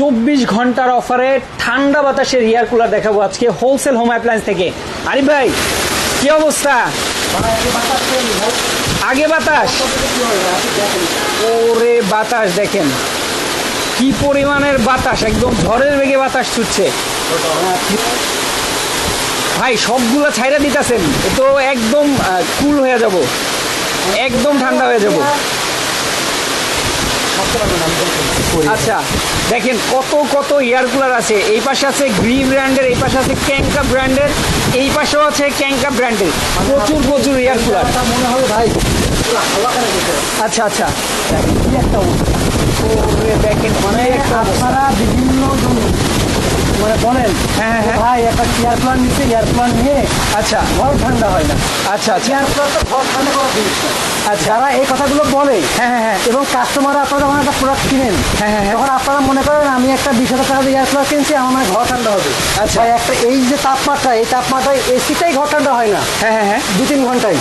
চব্বিশ ঘণ্টার অফারে ঠান্ডা বাতাসের এয়ার কুলার দেখাবো আজকে হোলসেল হোম অ্যাপ্লায়েন্স থেকে। আরিফ ভাই, কি অবস্থা? আগে বাতাস? ওরে বাতাস দেখেন। কি পরিমাণের বাতাস, একদম ঝড়ের বেগে বাতাস ছুটছে। ভাই, সবগুলো ছাইরা দিতেছেন তো একদম কুল হয়ে যাব। একদম ঠান্ডা হয়ে যাব। আচ্ছা দেখেন কত কত এয়ার কুলার আছে। এই পাশে আছে গ্রি ব্র্যান্ডের এই পাশে আছে ক্যাঙ্কা ব্র্যান্ডের এই পাশেও আছে ক্যাঙ্কা ব্র্যান্ডের। প্রচুর প্রচুর এয়ার কুলার। মনে হবে ভাই আচ্ছা আচ্ছা। কি একটা দেখেন মানে আপনারা বিভিন্ন মানে বলেন হ্যাঁ, হ্যাঁ, হ্যাঁ। ভাই একটা এয়ার প্লান নিচ্ছে এয়ার প্লান নিয়ে আচ্ছা। ঘর ঠান্ডা হয় না। আচ্ছা আচ্ছা। এয়ার প্লান তো ঘর ঠান্ডা করা জিনিস না। যারা এই কথাগুলো বলে হ্যাঁ হ্যাঁ হ্যাঁ। এবং কাস্টমার আপনারা যখন একটা প্রোডাক্ট কিনেন হ্যাঁ, হ্যাঁ, হ্যাঁ। তখন আপনারা মনে করেন আমি একটা বিশ হাজার টাকা দিয়ে এয়ার কুলার কিনছি আমার মানে ঘর ঠান্ডা হবে। আচ্ছা। একটা এই যে তাপমাত্রা এই তাপমাত্রায় এসিটাই ঘর ঠান্ডা হয় না। হ্যাঁ হ্যাঁ হ্যাঁ। দু তিন ঘন্টায়।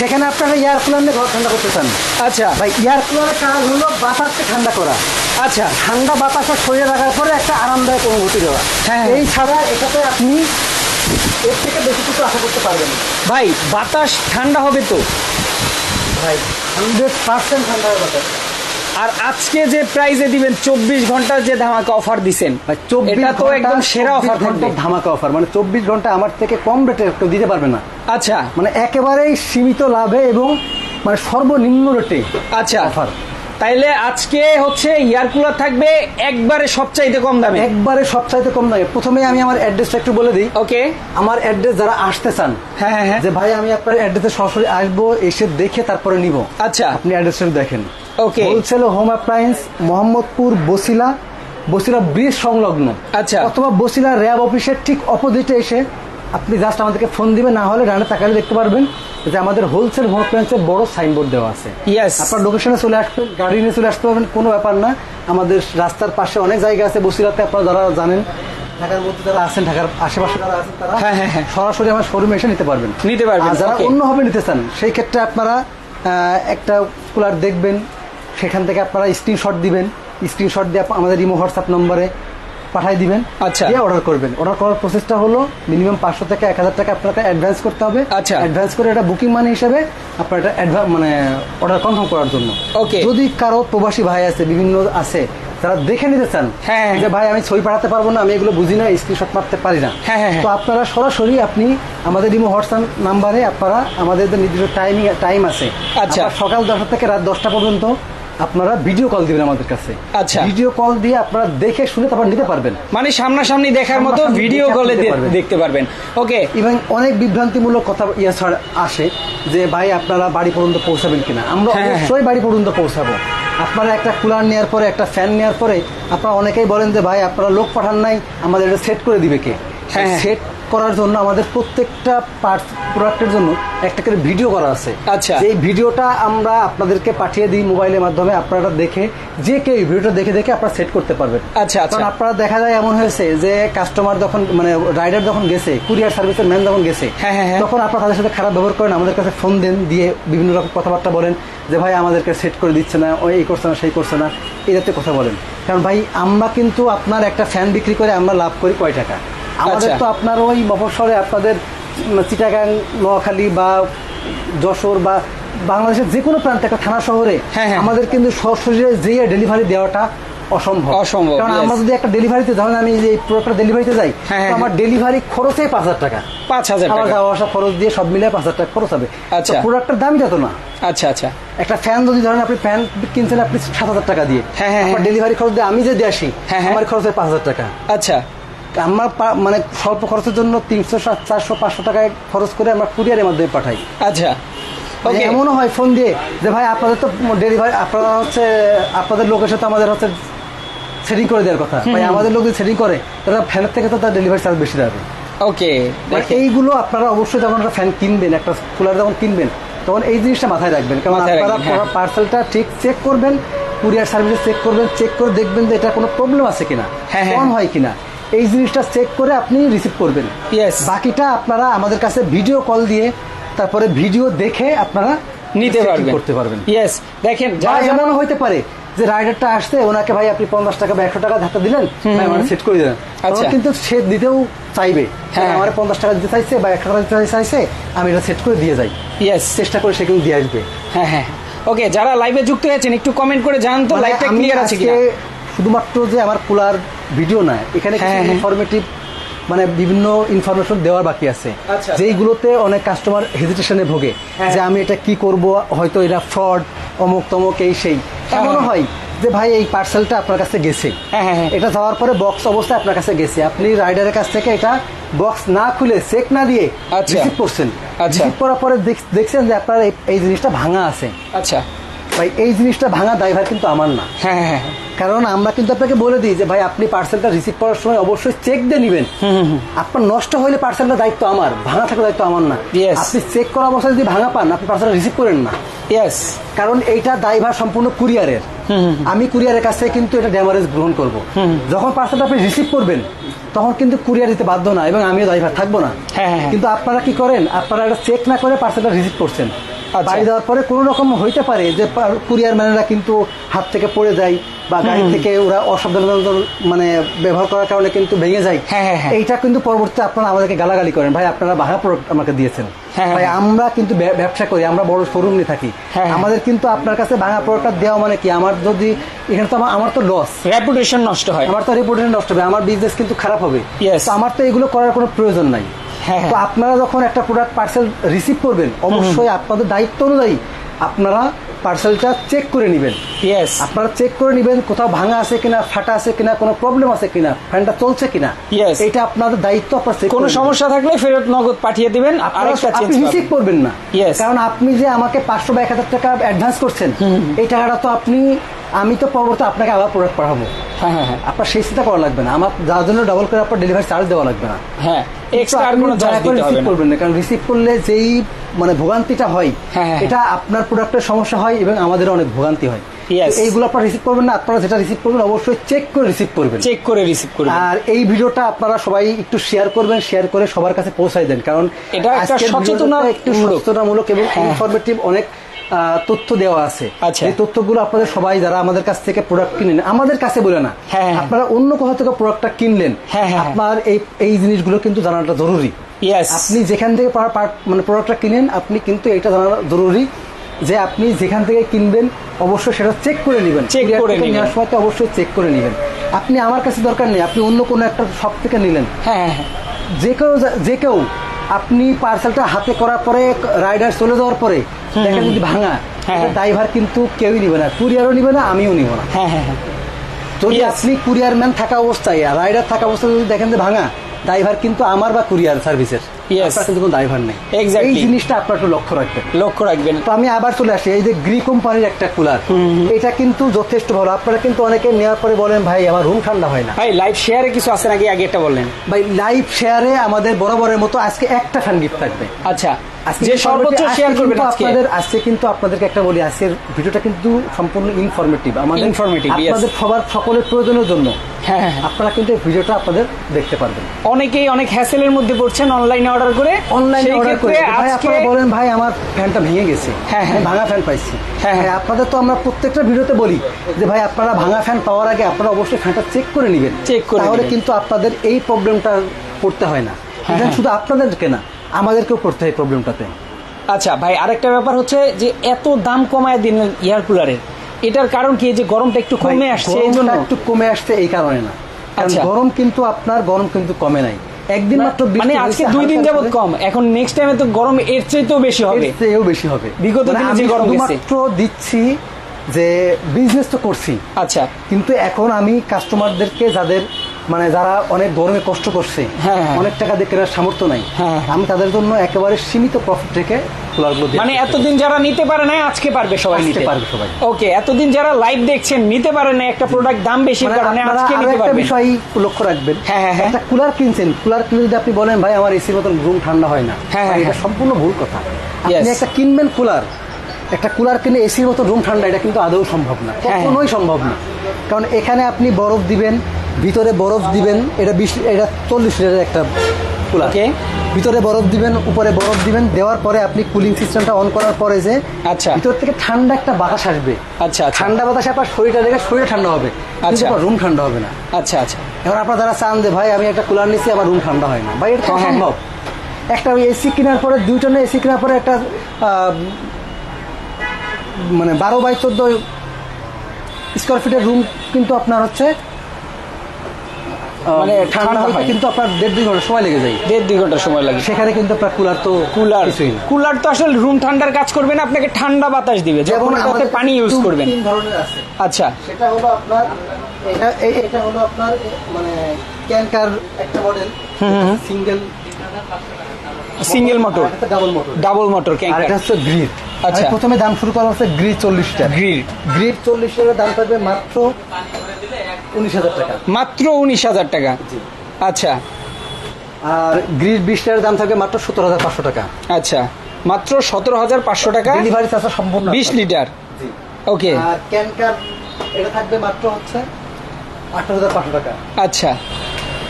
সেখানে আপনারা এয়ার কুলার নিয়ে ঘর ঠান্ডা করতে চান। আচ্ছা। ভাই এয়ার কুলারের কাজ হলো বাতাসকে ঠান্ডা করা। আচ্ছা। ঠান্ডা বাতাসে সরিয়ে রাখার পরে একটা আরামদায়ক অনুভূতি দেওয়া। হ্যাঁ। এই ছাড়া এটাতে আপনি এর থেকে বেশি কিছু আশা করতে পারবেন না। ভাই বাতাস ঠান্ডা হবে তো? ভাই হান্ড্রেড পার্সেন্ট ঠান্ডা হবে বাতাস। আর আজকে যে প্রাইজে দিবেন চব্বিশ ঘণ্টার যে ধামাকা অফার দিচ্ছেন এটা তো একদম সেরা অফার থাকবে। ধামাকা অফার মানে চব্বিশ ঘণ্টা আমার থেকে কম রেটে কেউ দিতে পারবে না। আচ্ছা। মানে একেবারেই সীমিত লাভে এবং মানে সর্বনিম্ন রেটে আচ্ছা। অফার তাইলে আজকে হচ্ছে এয়ার কুলার থাকবে একবারে সবচাইতে কম দামে। একবারে সবচাইতে কম দামে। প্রথমে আমি আমার অ্যাড্রেসটা একটু বলে দিই। ওকে। আমার অ্যাড্রেস যারা আসতে চান হ্যাঁ হ্যাঁ হ্যাঁ। যে ভাই আমি আপনার অ্যাড্রেসে সরাসরি আসব এসে দেখে তারপরে নিব। আচ্ছা। আপনি অ্যাড্রেসটা দেখেন। Okay. Wholesale home appliance Mohammadpur Basila. Basila bridge সংলগ্ন। আচ্ছা। অথবা বসিলা র্যাব অফিসের ঠিক অপোজিটে এসে আপনি জাস্ট আমাদেরকে ফোন দিবেন না হলে ডানে তাকালে দেখতে পারবেন। যে আমাদের হোলসেল হোম অ্যাপ্লায়েন্সের বড় সাইনবোর্ড দেওয়া আছে। ইয়েস আপনার লোকেশনে চলে আসবেন গাড়ি নিয়ে চলে আসতে পারবেন কোনো ব্যাপার না। আমাদের রাস্তার পাশে অনেক জায়গা আছে বসিলাতে আপনারা যারা জানেন ঢাকার মধ্যে যারা আছেন ঢাকার আশেপাশে যারা আছেন তারা হ্যাঁ, হ্যাঁ, হ্যাঁ। সরাসরি আমার শোরুমে এসে নিতে পারবেন। নিতে পারবেন, যারা অন্যভাবে নিতে চান সেই ক্ষেত্রে আপনারা একটা কুলার দেখবেন সেখান থেকে আপনারা স্ক্রিনশট দিবেন। স্ক্রিনশট দিয়ে আমাদের ইমো হোয়াটসঅ্যাপ নম্বরে পাঠিয়ে দিবেন আচ্ছা। দিয়ে অর্ডার করবেন অর্ডার করার প্রসেসটা হলো মিনিমাম পাঁচশো থেকে এক হাজার টাকা আপনাকে অ্যাডভান্স করতে হবে আচ্ছা। অ্যাডভান্স করে এটা বুকিং মানি হিসেবে আপনার এটা মানে অর্ডার কনফার্ম করার জন্য ওকে যদি কারও প্রবাসী ভাই আছে বিভিন্ন আছে তারা দেখে নিতে চান হ্যাঁ। যে ভাই আমি ছবি পাঠাতে পারব না আমি এগুলো বুঝি না স্ক্রিনশট মারতে পারি না হ্যাঁ, হ্যাঁ, হ্যাঁ। তো আপনারা সরাসরি আপনি আমাদের ইমো হোয়াটসঅ্যাপ নাম্বারে আপনারা আমাদের যে নির্দিষ্ট টাইমিং টাইম আছে আচ্ছা। সকাল দশটা থেকে রাত দশটা পর্যন্ত আপনারা ভিডিও কল দিবেন আমাদের কাছে আচ্ছা। ভিডিও কল দিয়ে আপনারা দেখে শুনে তারপর নিতে পারবেন মানে সামনাসামনি দেখার মতো ভিডিও কলে দেখতে পারবেন। ওকে এবং অনেক বিভ্রান্তিমূলক কথা ইয়ে আসে যে ভাই আপনারা বাড়ি পর্যন্ত পৌঁছাবেন কিনা আমরা হ্যাঁ, হ্যাঁ। অবশ্যই বাড়ি পর্যন্ত পৌঁছাবো আপনারা একটা কুলার নেওয়ার পরে একটা ফ্যান নেওয়ার পরে আপনারা অনেকেই বলেন যে ভাই আপনারা লোক পাঠান নাই আমাদের এটা সেট করে দিবে কে হ্যাঁ, হ্যাঁ। সেট করার জন্য আমাদের প্রত্যেকটা পার্ট প্রোডাক্টের জন্য একটা করে ভিডিও করা আছে আচ্ছা। এই ভিডিওটা আমরা আপনাদেরকে পাঠিয়ে দিই মোবাইলের মাধ্যমে আপনারা দেখে যে কেউ ভিডিওটা দেখে দেখে আপনারা সেট করতে পারবেন আচ্ছা, আচ্ছা। কারণ আপনারা দেখা যায় এমন হয়েছে যে কাস্টমার যখন মানে রাইডার যখন গেছে কুরিয়ার সার্ভিসের ম্যান যখন গেছে হ্যাঁ, হ্যাঁ, হ্যাঁ। তখন আপনারা তাদের সাথে খারাপ ব্যবহার করেন আমাদের কাছে ফোন দেন দিয়ে বিভিন্ন রকম কথাবার্তা বলেন যে ভাই আমাদেরকে সেট করে দিচ্ছে না ওই এই করছে না সেই করছে না এই জাতীয় কথা বলেন কারণ ভাই আমরা কিন্তু আপনার একটা ফ্যান বিক্রি করে আমরা লাভ করি কয় টাকা আমাদের আচ্ছা। তো আপনার ওই মফস্বরে আপনাদের চিটাগাং নোয়াখালী বা যশোর বা বাংলাদেশের যে কোনো প্রান্তে একটা থানা শহরে হ্যাঁ, হ্যাঁ। আমাদের কিন্তু সরাসরি যেয়ে ডেলিভারি দেওয়াটা অসম্ভব। অসম্ভব, কারণ আমরা যদি একটা ডেলিভারিতে ধরেন আমি যে প্রোডাক্টটা ডেলিভারিতে যাই হ্যাঁ, আমার ডেলিভারি খরচে পাঁচ হাজার টাকা। পাঁচ হাজার আমার যাওয়া আসা খরচ দিয়ে সব মিলে পাঁচ হাজার টাকা খরচ হবে। আচ্ছা। প্রোডাক্টের দামই যত না। আচ্ছা আচ্ছা। একটা ফ্যান যদি ধরেন আপনি ফ্যান কিনছেন আপনি সাত হাজার টাকা দিয়ে। হ্যাঁ, হ্যাঁ। ডেলিভারি খরচ দিয়ে আমি যদি আসি। আমার খরচ হয় পাঁচ হাজার টাকা। আচ্ছা। আমরা মানে স্বল্প খরচের জন্য তিনশো চারশো পাঁচশো টাকায় খরচ করে আমরা কুরিয়ারের মাধ্যমে পাঠাই। আচ্ছা। মানে এমনও হয় ফোন দিয়ে যে ভাই আপনাদের তো ডেলিভারি আপনারা হচ্ছে আপনাদের লোকের সাথে আমাদের হচ্ছে সেটিং করে দেওয়ার কথা। ভাই আমাদের লোক যদি সেটিং করে তাহলে ফ্যানের থেকে তো তার ডেলিভারি চার্জ বেশি যাবে ওকে মানে এইগুলো আপনারা অবশ্যই যখন একটা ফ্যান কিনবেন একটা কুলার যখন কিনবেন তখন এই জিনিসটা মাথায় রাখবেন। কারণ আপনারা। পার্সেলটা ঠিক চেক করবেন কুরিয়ার সার্ভিসে চেক করবেন চেক করে দেখবেন যে এটা কোনো প্রবলেম আছে কিনা হ্যাঁ, হ্যাঁ। কম হয় কিনা। এই জিনিসটা চেক করে আপনি রিসিভ করবেন. বাকিটা আপনারা আমাদের কাছে ভিডিও কল দিয়ে তারপরে ভিডিও দেখে আপনারা নিতে পারবেন। করতে পারবেন। ইয়েস দেখেন যারা এমন হইতে পারে যে রাইডারটা আসছে ওনাকে ভাই আপনি পঞ্চাশ টাকা বা একশো টাকা ধাক্কা দিলেন ভাই আমার সেট করে দেন। আচ্ছা। কিন্তু সে দিতেও চাইবে হ্যাঁ। আমার পঞ্চাশ টাকা দিতে চাইছে বা একশো টাকা দিতে চাইছে আমি এটা সেট করে দিয়ে যাই। ইয়েস চেষ্টা করে সে কিন্তু দিয়ে আসবে। হ্যাঁ হ্যাঁ ওকে যারা লাইভে যুক্ত হয়েছেন একটু কমেন্ট করে জানান তো মানে লাইভটা ক্লিয়ার আছে কিনা? শুধুমাত্র যে আমার কুলার ভিডিও না এখানে হ্যাঁ, হ্যাঁ। ইনফরমেটিভ মানে বিভিন্ন ইনফরমেশন দেওয়ার বাকি আছে আচ্ছা। যেইগুলোতে অনেক কাস্টমার হেজিটেশনে ভোগে হ্যাঁ। যে আমি এটা কি করব হয়তো এটা ফ্রড অমুক তমুক এই সেই এমনও হ্যাঁ। হয় যে ভাই এই পার্সেলটা আপনার কাছে গেছে হ্যাঁ, হ্যাঁ, হ্যাঁ। এটা যাওয়ার পরে বক্স অবস্থায় আপনার কাছে গেছে আপনি রাইডারের কাছ থেকে এটা বক্স না খুলে চেক না দিয়ে আচ্ছা। রিসিভ করছেন আচ্ছা। রিসিভ করার পরে দেখছেন যে আপনার এই জিনিসটা ভাঙা আছে আচ্ছা ভাই এই জিনিসটা ভাঙা ড্রাইভার কিন্তু আমার না। হ্যাঁ হ্যাঁ হ্যাঁ। কারণ আমরা কিন্তু আপনাকে বলে দিই যে ভাই আপনি পার্সেলটা রিসিভ করার সময় অবশ্যই চেক দিয়ে নেবেন। আপনার নষ্ট হলে পার্সেলটা দায়িত্ব আমার ভাঙা থাকার দায়িত্ব আমার না. আপনি চেক করা অবস্থায় যদি ভাঙা পান আপনি পার্সেলটা রিসিভ করেন না। ইয়েস কারণ এইটা দায়ভার সম্পূর্ণ কুরিয়ারের। আমি কুরিয়ারের কাছ থেকে কিন্তু এটা ড্যামারেজ গ্রহণ করব। যখন পার্সেলটা আপনি রিসিভ করবেন তখন কিন্তু কুরিয়ার দিতে বাধ্য না এবং আমিও দায়ভার থাকব না। হ্যাঁ, হ্যাঁ। কিন্তু আপনারা কি করেন? আপনারা এটা চেক না করে পার্সেলটা রিসিভ করছেন। বাড়ি দেওয়ার পরে কোনো রকম হইতে পারে যে কুরিয়ার ম্যানেরা কিন্তু হাত থেকে পড়ে যায় বা গাড়ি থেকে ওরা অসাবধানতা মানে ব্যবহার করার কারণে কিন্তু ভেঙে যায়। হ্যাঁ, হ্যাঁ, হ্যাঁ। এইটা কিন্তু পরবর্তীতে আপনারা আমাদেরকে গালাগালি করেন। ভাই আপনারা ভাঙা প্রোডাক্ট আমাকে দিয়েছেন। হ্যাঁ, ভাই। আমরা কিন্তু ব্য- ব্যবসা করি আমরা বড় শোরুম নিয়ে থাকি। আমাদের কিন্তু আপনার কাছে ভাঙা প্রোডাক্টটা দেওয়া মানে কি? আমার যদি এখানে তো আমার আমার তো লস রেপুটেশন নষ্ট হয়। আমার তো রেপুটেশন নষ্ট হবে আমার বিজনেস কিন্তু খারাপ হবে। আমার তো এগুলো করার কোনো প্রয়োজন নাই। তো আপনারা যখন একটা প্রোডাক্ট পার্সেল রিসিভ করবেন অবশ্যই আপনাদের দায়িত্ব অনুযায়ী আপনারা পার্সেলটা চেক করে নেবেন। ইয়েস আপনারা চেক করে নেবেন কোথাও ভাঙা আছে কিনা ফাটা আছে কিনা কোনো প্রবলেম আছে কিনা ফ্যানটা চলছে কিনা। Yes. এটা আপনাদের দায়িত্ব আপনার কোনো সমস্যা থাকলে ফেরত নগদ পাঠিয়ে দিবেন আপনি রিসিভ করবেন না। Yes. কারণ আপনি যে আমাকে পাঁচশো বা এক হাজার টাকা অ্যাডভান্স করছেন এই টাকাটা তো আপনি আমি তো পরবর্তী আপনাকে আবার প্রোডাক্ট পাঠাবো। হ্যাঁ হ্যাঁ হ্যাঁ। আপনার সেই চিন্তা করা লাগবে না। আমার যার জন্য ডাবল করে আপনার ডেলিভারি চার্জ দেওয়া লাগবে না। হ্যাঁ। এক্সট্রা আর কোনো চার্জ দিতে হবে করবেন না কারণ রিসিভ করলে যেই মানে ভোগান্তিটা হয় হ্যাঁ, হ্যাঁ। এটা আপনার প্রোডাক্টের সমস্যা হয় এবং আমাদের অনেক ভোগান্তি হয় Yes. তো এইগুলো আপনারা রিসিভ করবেন না আপনারা যেটা রিসিভ করবেন অবশ্যই চেক করে রিসিভ করবেন চেক করে রিসিভ করবেন আর এই ভিডিওটা আপনারা সবাই একটু শেয়ার করবেন শেয়ার করে সবার কাছে পৌঁছায় দেন কারণ এটা একটা একটু সচেতনামূলক এবং। ইনফরমেটিভ অনেক তথ্য দেওয়া আছে। আচ্ছা। এই তথ্যগুলো আপনাদের সবাই যারা আমাদের কাছ থেকে প্রোডাক্ট কিনেন আমাদের কাছে বলে না। হ্যাঁ, হ্যাঁ। আপনারা অন্য কোথাও থেকে প্রোডাক্টটা কিনলেন হ্যাঁ। আপনার এই এই জিনিসগুলো কিন্তু জানাটা জরুরি। ইয়েস আপনি যেখান থেকে মানে প্রোডাক্টটা কিনেন আপনি কিন্তু এটা জানা জরুরি যে আপনি যেখান থেকে কিনবেন অবশ্যই সেটা চেক করে নেবেন। Courier করে নেওয়ার সময় অবশ্যই চেক করে নেবেন। আপনি আমার কাছে দরকার নেই আপনি অন্য কোনো একটা শপ থেকে নিলেন। হ্যাঁ হ্যাঁ যে কেউ যে কেউ আপনি পার্সেলটা হাতে করার পরে রাইডার চলে যাওয়ার পরে দেখেন যদি ভাঙা হ্যাঁ। ড্রাইভার কিন্তু কেউই নিবে না কুরিয়ারও নিবে না আমিও নিব না। হ্যাঁ হ্যাঁ হ্যাঁ। যদি আপনি কুরিয়ার ম্যান থাকা অবস্থায় রাইডার থাকা অবস্থায় যদি দেখেন যে ভাঙা ড্রাইভার কিন্তু আমার বা কুরিয়ার সার্ভিসের আপনার কিন্তু কোনো ড্রাইভার নেই। এই জিনিসটা আপনার একটু লক্ষ্য রাখবেন। লক্ষ্য রাখবেন। তো আমি আবার চলে আসি এই যে গ্রি কোম্পানির একটা কুলার এটা কিন্তু যথেষ্ট ভালো। আপনারা কিন্তু অনেকে নেওয়ার পরে বলেন ভাই আমার রুম ঠান্ডা হয় না। ভাই লাইভ শেয়ারে কিছু আছে নাকি? আগে একটা বললেন। ভাই লাইভ শেয়ারে আমাদের বরাবরের মতো আজকে একটা ফ্যান গিফট থাকবে। আচ্ছা যে সর্বোচ্চ শেয়ার করবেন কিন্তু আপনাদের আজকে কিন্তু আপনাদেরকে একটা বলি আজকের ভিডিওটা কিন্তু সম্পূর্ণ ইনফরমেটিভ আমাদের. আপনাদের সবার সকলের প্রয়োজনের জন্য। হ্যাঁ। আপনারা কিন্তু এই ভিডিওটা আপনাদের দেখতে পারবেন। অনেকেই অনেক হ্যাসেলের মধ্যে পড়ছেন অনলাইনে অর্ডার করে। অনলাইনে অর্ডার করে। ভাই আপনারা বলেন ভাই আমার ফ্যানটা ভেঙে গেছে। হ্যাঁ, হ্যাঁ। ভাঙা ফ্যান পাইছি। হ্যাঁ, হ্যাঁ। আপনাদের তো আমরা প্রত্যেকটা ভিডিওতে বলি যে ভাই আপনারা ভাঙা ফ্যান পাওয়ার আগে আপনারা অবশ্যই ফ্যানটা চেক করে নেবেন। চেক করে তাহলে কিন্তু আপনাদের এই প্রবলেমটা করতে হয় না। হ্যাঁ, হ্যাঁ। শুধু আপনাদেরকে না আমাদেরকেও করতে হয় প্রবলেমটাতে আচ্ছা ভাই আরেকটা ব্যাপার হচ্ছে যে এত দাম কমায় দিন এয়ার কুলারের। এটার কারণ কি? যে গরমটা একটু কমে আসছে এই জন্য একটু কমে আসছে এই কারণে না। কারণ আচ্ছা। গরম কিন্তু আপনার গরম কিন্তু কমে নাই। একদিন মাত্র মানে আজকে দুই দিন যাবত কম। এখন নেক্সট টাইমে তো গরম এর চাইতেও বেশি হবে। এর চেয়েও বেশি হবে। বিগত মানে দিনে যে গরম গেছে। শুধুমাত্র দিচ্ছি যে বিজনেস তো করছি। আচ্ছা। কিন্তু এখন আমি কাস্টমারদেরকে যাদের মানে যারা অনেক গরমে কষ্ট করছে হ্যাঁ, হ্যাঁ। অনেক টাকা দিয়ে কেনার সামর্থ্য নাই হ্যাঁ। আমি তাদের জন্য একেবারে সীমিত প্রফিট রেখে মানে এতদিন যারা নিতে পারে না আজকে পারবে সবাই নিতে পারবে সবাই। ওকে এতদিন যারা লাইভ দেখছেন নিতে পারে না একটা প্রোডাক্ট দাম বেশির মানে কারণে আজকে নিতে পারবেন বিষয় লক্ষ্য রাখবেন হ্যাঁ, হ্যাঁ। একটা কুলার কিনছেন কুলার কিনে যদি আপনি বলেন ভাই আমার এসির মতন রুম ঠান্ডা হয় না হ্যাঁ, হ্যাঁ, এটা। সম্পূর্ণ ভুল কথা আপনি. একটা কিনবেন কুলার একটা কুলার কিনে এসির মতো রুম ঠান্ডা এটা কিন্তু আদৌ সম্ভব না। কখনোই সম্ভব না কারণ এখানে আপনি বরফ দিবেন ভিতরে বরফ দিবেন এটা বিশ এটা চল্লিশ লিটারের একটা কুলার. ভিতরে বরফ দিবেন উপরে বরফ দিবেন দেওয়ার পরে আপনি কুলিং সিস্টেমটা অন করার পরে যে আচ্ছা। ভিতর থেকে ঠান্ডা একটা বাতাস আসবে আচ্ছা আচ্ছা ঠান্ডা বাতাসে আপনার শরীরটা দেখে শরীর ঠান্ডা হবে আচ্ছা। রুম ঠান্ডা হবে না আচ্ছা আচ্ছা এবার আপনার যারা চান যে ভাই আমি একটা কুলার নিচ্ছি আমার রুম ঠান্ডা হয় না ভাই এটা হ্যাঁ, হ্যাঁ। সম্ভব একটা এসি কেনার পরে দুইটা এসি কেনার পরে একটা মানে বারো বাই চোদ্দ স্কোয়ার ফিটের রুম কিন্তু আপনার হচ্ছে মানে ঠান্ডা হয়। কিন্তু আপনার দেড় দুই ঘণ্টা সময় লেগে যায়। দেড় দুই ঘণ্টা সময় লাগে। সেখানে কিন্তু আপনার কুলার তো কুলার কুলার তো আসলে রুম ঠান্ডার কাজ করবে না আপনাকে ঠান্ডা বাতাস দিবে। যখন তাতে পানি ইউজ করবেন। তিন ধরনের আছে। আচ্ছা। সেটা হলো আপনার এটা এটা হলো আপনার মানে ক্যানকার একটা model single single motor double motor double motor ক্যাঙ্কার এটা হচ্ছে গ্রিড আচ্ছা। প্রথমে দাম শুরু করা হচ্ছে গ্রিড চল্লিশটা। গ্রিড গ্রিড চল্লিশের দাম থাকবে মাত্র উনিশ হাজার টাকা। মাত্র উনিশ হাজার টাকা? আচ্ছা। আর গ্রিড বিশটার দাম থাকবে মাত্র সতেরো হাজার পাঁচশো টাকা। আচ্ছা। মাত্র সতেরো হাজার পাঁচশো টাকা? ডেলিভারি চার্জ সম্পূর্ণ বিশ লিটার? ওকে আর ক্যানকার এটা থাকবে মাত্র হচ্ছে আঠারো হাজার পাঁচশো টাকা। আচ্ছা।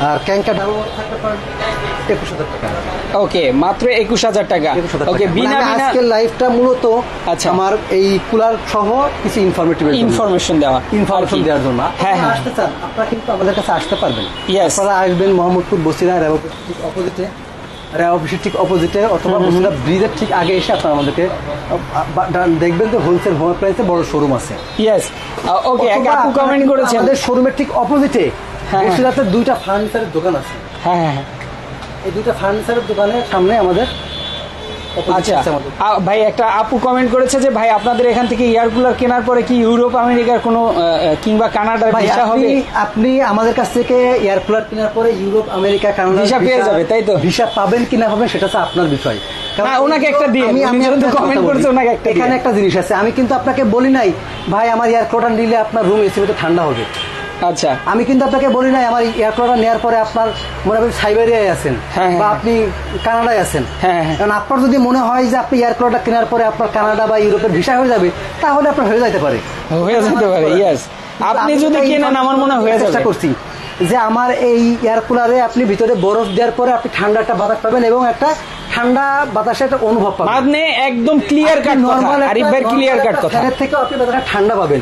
আর ডাবল থাকবে আপনার একুশ হাজার টাকা। ওকে মাত্র একুশ হাজার টাকা। ওকে বিনা মানে বিনা আজকের লাইফটা মূলত আচ্ছা। আমার এই কুলার সহ কিছু ইনফরমেটিভ ইনফরমেশন দেওয়া। ইনফরমেশন দেওয়ার জন্য। হ্যাঁ হ্যাঁ। আসতে চান আপনারা কিন্তু আমাদের কাছে আসতে পারবেন। Yes. আপনারা আসবেন মোহাম্মদপুর বসিরা অপোজিটে রেওয়া অফিসের ঠিক অপোজিটে অথবা বসিরা ব্রিজের ঠিক আগে এসে আপনারা আমাদেরকে দেখবেন যে হোলসেল হোম অ্যাপ্লায়েন্সে বড় শোরুম আছে। ইয়েস ওকে এক অথবা আপু কমেন্ট করেছেন। আমাদের শোরুমের ঠিক অপোজিটে বসিরাতে দুইটা ফার্নিচারের দোকান আছে হ্যাঁ হ্যাঁ হ্যাঁ। এই দুইটা ফার্নিচারের দোকানের সামনে আমাদের আচ্ছা ভাই একটা আপু কমেন্ট করেছে যে ভাই আপনাদের এখান থেকে এয়ার কুলার কেনার পরে কি ইউরোপ আমেরিকার কোনো কিংবা কানাডার ভিসা হবে আপনি আমাদের কাছ থেকে এয়ার কুলার কেনার পরে ইউরোপ আমেরিকা কানাডা ভিসা পেয়ে যাবে, তাই তো? ভিসা পাবেন কিনা পাবেন সেটা হচ্ছে আপনার বিষয় ওনাকে একটা দিন। আমি আমি কথা করেছে। ওনাকে একটা এখানে একটা জিনিস আছে আমি কিন্তু আপনাকে বলি নাই ভাই আমার এয়ার কুলার নিলে আপনার রুম এসি মতো ঠান্ডা হবে আচ্ছা। আমি কিন্তু আপনাকে বলি নাই আমার এয়ারপোর্টটা নেওয়ার পরে আপনার মনে হয় সাইবেরিয়ায় আছেন হ্যাঁ, বা হ্যাঁ। আপনি কানাডায় আছেন। হ্যাঁ, হ্যাঁ। কারণ আপনার যদি মনে হয় যে আপনি এয়ারপোর্টটা কেনার পরে আপনার কানাডা বা ইউরোপের ভিসা হয়ে যাবে তাহলে আপনার হয়ে যাইতে পারে। হয়ে যেতে পারে ইয়েস আপনি যদি কেনেন আমার মনে হয় চেষ্টা করছি। যে আমার এই এয়ার কুলারে আপনি ভিতরে বরফ দেওয়ার পরে আপনি ঠান্ডা একটা বাতাস পাবেন এবং একটা ঠান্ডা বাতাসের একটা অনুভব পাবেন। মানে একদম ক্লিয়ার কাট নর্মাল আরিফ ভাই ক্লিয়ার কাট কথা। ফ্যানের থেকেও আপনি বাতাসটা ঠান্ডা পাবেন।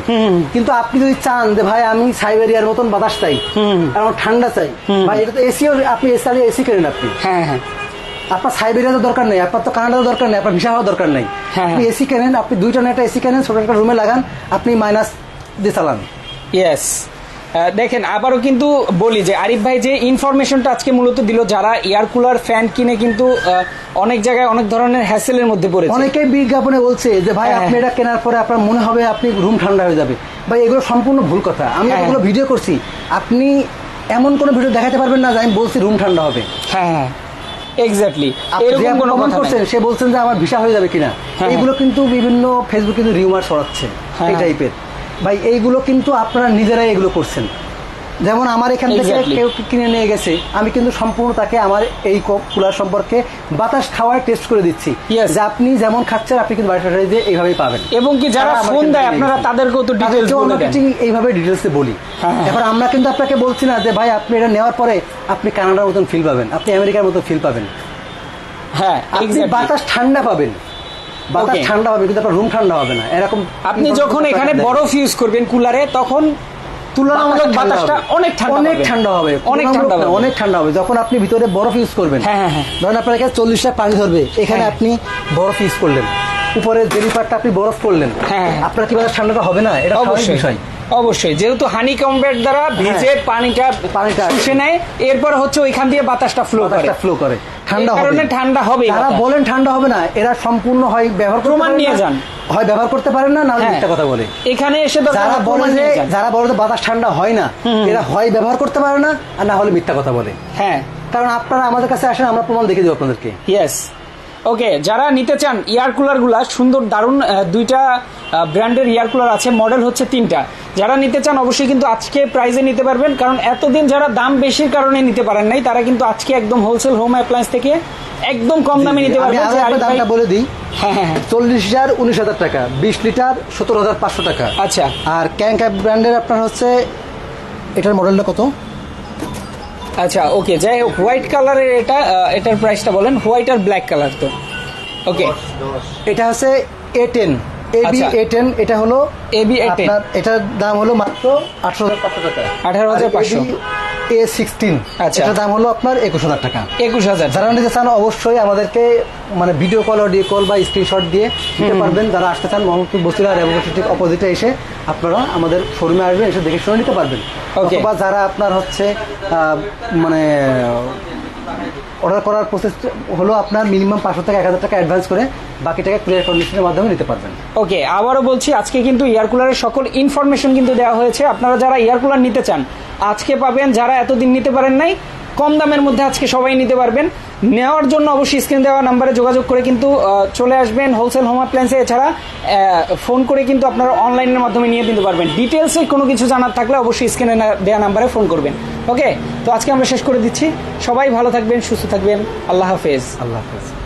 কিন্তু আপনি যদি চান যে ভাই আমি সাইবেরিয়ার মতন বাতাস চাই আমার ঠান্ডা চাই ভাই এটা তো এসিও আপনি এসি এসি কেনেন আপনি? হ্যাঁ হ্যাঁ। আপনার সাইবেরিয়া তো দরকার নেই আপনার তো কানাডার দরকার নেই আপনার ভিসা হওয়ার দরকার নেই। হ্যাঁ, আপনি এসি কেনেন আপনি দুইটা একটা এসি কেনেন ছোট একটা রুমে লাগান আপনি মাইনাস দিয়ে চালান। ইয়েস দেখেন আবারও কিন্তু বলি যে আরিফ ভাই যে ইনফরমেশনটা আজকে মূলত দিল যারা এয়ার কুলার ফ্যান কিনে কিন্তু অনেক জায়গায় অনেক ধরনের হ্যাসেলের মধ্যে পড়েছে। অনেকেই বিজ্ঞাপনে বলছে যে ভাই হ্যাঁ। আপনি এটা কেনার পরে আপনার মনে হবে আপনি রুম ঠান্ডা হয়ে যাবে। ভাই এগুলো সম্পূর্ণ ভুল কথা। আমি হ্যাঁ। এগুলো ভিডিও করছি। আপনি এমন কোনো ভিডিও দেখাতে পারবেন না যে আমি বলছি রুম ঠান্ডা হবে। হ্যাঁ হ্যাঁ। এক্স্যাক্টলি এরকম কোনো কথা করছেন সে বলছেন যে আমার ভিসা হয়ে যাবে কিনা? এগুলো কিন্তু বিভিন্ন ফেসবুক কিন্তু রিউমার ছড়াচ্ছে হ্যাঁ। এই টাইপের ভাই এইগুলো কিন্তু আপনারা নিজেরাই এগুলো করছেন। যেমন আমার এখান থেকে কেউ কিনে নিয়ে গেছে আমি কিন্তু সম্পূর্ণ তাকে আমার এই কুলার সম্পর্কে বাতাস খাওয়ার টেস্ট করে দিচ্ছি. যে আপনি যেমন খাচ্ছেন আপনি কিন্তু বাড়িটা দিয়ে এইভাবেই পাবেন। এবং কি যারা ফোন দেয় আপনারা তাদেরকেও তো ডিটেলস তাদেরকেও বলে দেন। এইভাবে ডিটেলসে বলি। হ্যাঁ, হ্যাঁ। এবার আমরা কিন্তু আপনাকে বলছি না যে ভাই আপনি এটা নেওয়ার পরে আপনি কানাডার মতন ফিল পাবেন আপনি আমেরিকার মতন ফিল পাবেন। হ্যাঁ আপনি. বাতাস ঠান্ডা পাবেন। বাতাস ঠান্ডা হবে কিন্তু আপনার রুম ঠান্ডা হবে না। এরকম আপনি যখন এখানে বরফ ইউজ করবেন কুলারে তখন তুলনামূলক বাতাসটা অনেক ঠান্ডা অনেক ঠান্ডা হবে। অনেক ঠান্ডা হবে। অনেক ঠান্ডা হবে। যখন আপনি ভিতরে বরফ ইউজ করবেন হ্যাঁ, হ্যাঁ, হ্যাঁ। ধরেন আপনার এখানে চল্লিশ লাখ পানি ধরবে। এখানে হ্যাঁ। আপনি বরফ ইউজ করলেন। উপরে জেলিপারটা আপনি বরফ করলেন হ্যাঁ। আপনার কি বাতাস ঠান্ডাটা হবে না? এটা অবশ্যই। বিষয়। অবশ্যই। যেহেতু হানি কম্বেট দ্বারা ভিজে পানিটা পানিটা শুষে নেয় এরপর হচ্ছে ওইখান দিয়ে বাতাসটা ফ্লো করে। ফ্লো করে। ঠান্ডা হবে। ঠান্ডা হবে তারা বলেন ঠান্ডা হবে না এরা সম্পূর্ণ হয় ব্যবহার প্রমাণ নিয়ে যান। হয় ব্যবহার করতে পারেন না না হ্যাঁ। মিথ্যা কথা বলে। এখানে এসে যারা বলে যে যারা বলে বাতাস ঠান্ডা হয় না এরা হয় ব্যবহার করতে পারে না আর না হলে মিথ্যা কথা বলে। হ্যাঁ। কারণ আপনারা আমাদের কাছে আসেন আমরা প্রমাণ দেখে দেবো আপনাদেরকে। ইয়েস ওকে যারা নিতে চান এয়ার কুলারগুলা সুন্দর দারুণ দুইটা ব্র্যান্ডের এয়ার কুলার আছে মডেল হচ্ছে তিনটা। যারা নিতে চান অবশ্যই কিন্তু আজকে প্রাইজে নিতে পারবেন কারণ এতদিন যারা দাম বেশির কারণে নিতে পারেন নাই তারা কিন্তু আজকে একদম হোলসেল হোম অ্যাপ্লায়েন্স থেকে একদম কম দামে নিতে পারবেন। দামটা বলে দিই। হ্যাঁ হ্যাঁ হ্যাঁ। চল্লিশ হাজার উনিশ হাজার টাকা বিশ লিটার সতেরো হাজার পাঁচশো টাকা। আচ্ছা। আর ক্যাঙ্কা ব্র্যান্ডের আপনার হচ্ছে এটার মডেলটা কত? আচ্ছা ওকে যাই হোক হোয়াইট কালারের এটা এটার প্রাইসটা বলেন হোয়াইট আর ব্ল্যাক কালার তো। ওকে এটা হচ্ছে A ten AB. A ten এটা হলো এবি এ টেন এটার দাম হলো মাত্র আঠারো হাজার পাঁচশো টাকা। 18,500 এ সিক্সটিন আচ্ছা। এটার দাম হলো আপনার একুশ হাজার টাকা। একুশ হাজার। যারা নিতে চান অবশ্যই আমাদেরকে মানে ভিডিও কল অডিও কল বা স্ক্রিনশট দিয়ে নিতে পারবেন। যারা আসতে চান মোহাম্মদপুর বসিরা রেবগেটের ঠিক অপোজিটে এসে আপনারা আমাদের শোরুমে আসবেন এসে দেখে শুনে নিতে পারবেন। অথবা যারা আপনার হচ্ছে আহ, মানে অর্ডার করার প্রসেস হলো আপনার মিনিমাম পাঁচশো থেকে এক হাজার টাকা অ্যাডভান্স করে বাকি টাকা ক্লিয়ার কন্ডিশনের মাধ্যমে নিতে পারবেন। ওকে আবারও বলছি, আজকে কিন্তু এয়ার কুলারের সকল ইনফরমেশন কিন্তু দেওয়া হয়েছে। আপনারা যারা এয়ার কুলার নিতে চান, আজকে পাবেন, যারা এতদিন নিতে পারেন নাই, কম দামের মধ্যে আজকে সবাই নিতে পারবেন। নেওয়ার জন্য অবশ্যই স্ক্রিন দেওয়া নাম্বারে যোগাযোগ করে কিন্তু চলে আসবেন হোলসেল হোম অ্যাপ্লায়েন্সে এছাড়া ফোন করে কিন্তু আপনারা অনলাইনের মাধ্যমে নিয়ে নিতে পারবেন। ডিটেলসে কোনো কিছু জানার থাকলে অবশ্যই স্ক্রিনে দেওয়া নাম্বারে ফোন করবেন। ওকে তো আজকে আমরা শেষ করে দিচ্ছি। সবাই ভালো থাকবেন, সুস্থ থাকবেন। আল্লাহ হাফেজ। আল্লাহ হাফেজ।